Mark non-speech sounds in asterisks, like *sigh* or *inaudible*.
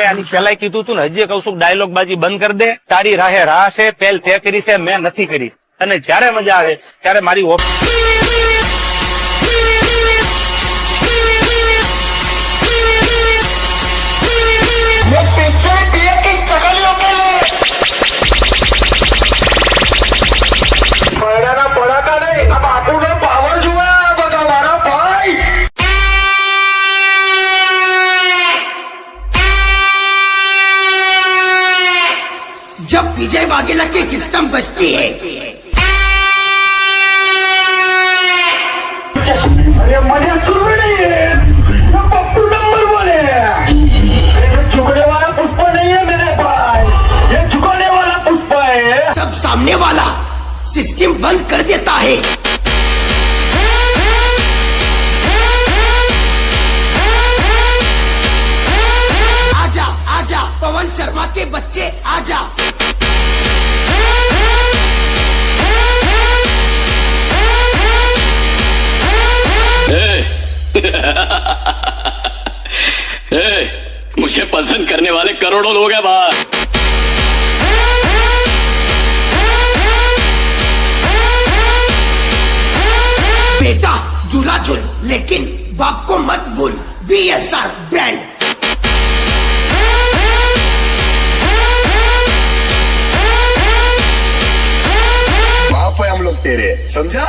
મેં આની પેલા કીધું તું ને, હજી કઉ છું ડાયલોગ બાજી બંધ કરી દે. તારી રાહે રાહ છે, પેલ તે કરી છે, મેં નથી કરી. અને જ્યારે મજા આવે, ત્યારે મારી ઓપ जब विजय वाघेला की सिस्टम बचती है। अरे मज़ा सुरू नहीं है पप्पू नंबर बोले। अरे झुकने वाला पुष्प नहीं है मेरे पास ये वाला पुष्प है। सामने वाला सिस्टम बंद कर देता है। शर्मा के बच्चे आजा। *laughs* ए, मुझे पसंद करने वाले करोड़ों लोग हैं बाहर। बेटा झूला झूल लेकिन बाप को मत भूल बी एस आर ब्रांड तेरे समझा